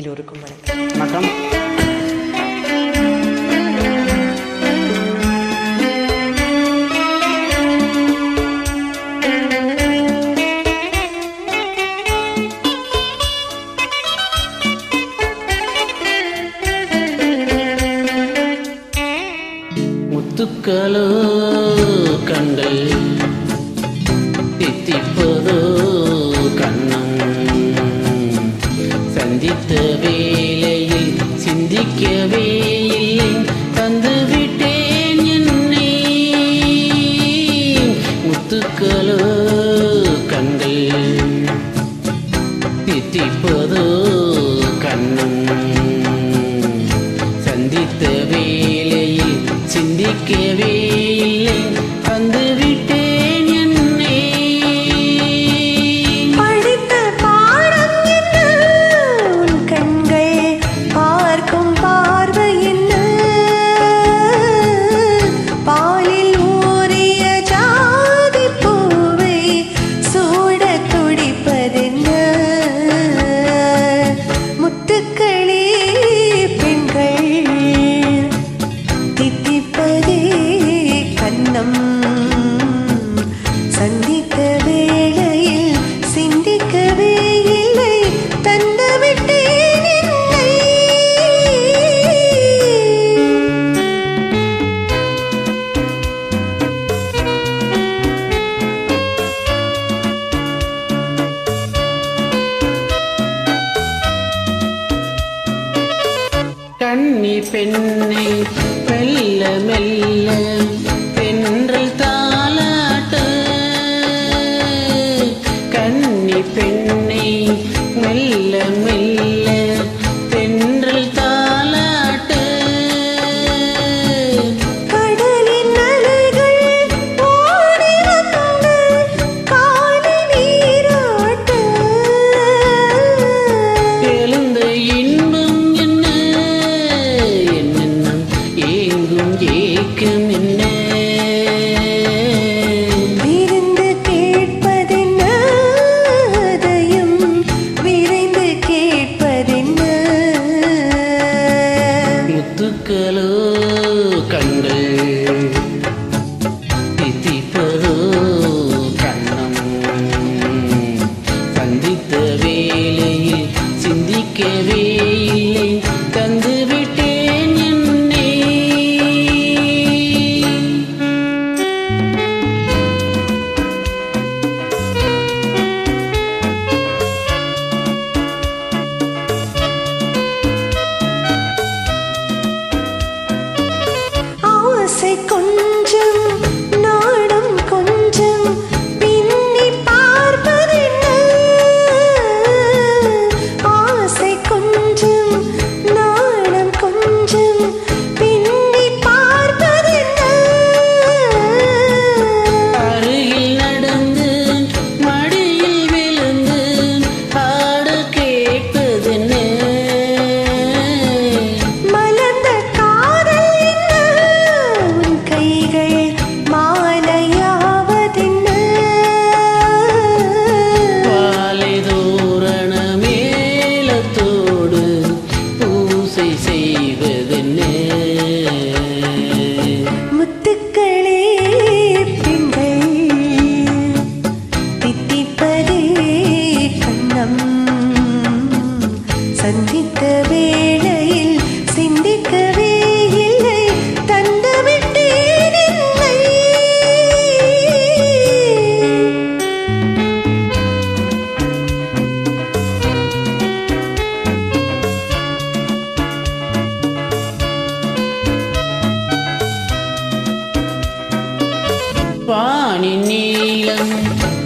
எல்லோருக்கும் வணக்கம். வணக்கம். முத்துக்களோ கண்கள் தித்திப்பதோ சிந்தித்த வேலையில் சிந்திக்கவே இல்லை. தந்துவிட்டேன் என்னை. முத்துக்களோ கண்கள் தித்திப்பதோ கண்ணும். சந்தித்த வேலையில் சிந்திக்கவே இல்லை. அழகே கண்ணம். சந்திக்க வேளையில் சிந்திக்கவே இல்லை தந்துவிட்டேன் என்னை. கண்ணி பெண்ணை மெல்ல மெல்ல கேட்கும் என்ன? விருந்து கேட்பதென்ன அதையும் கேட்பதென்ன? முத்துக்களோ வானின் நீளம்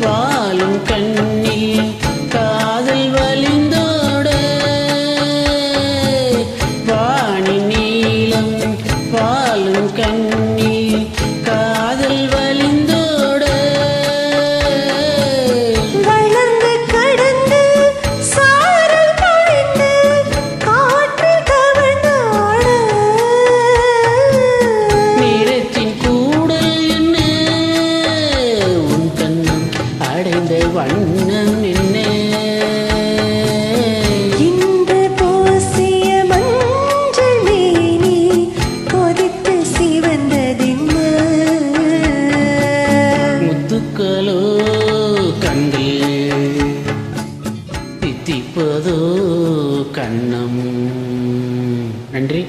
வாழும் கண் கண்ணமும் நன்றி.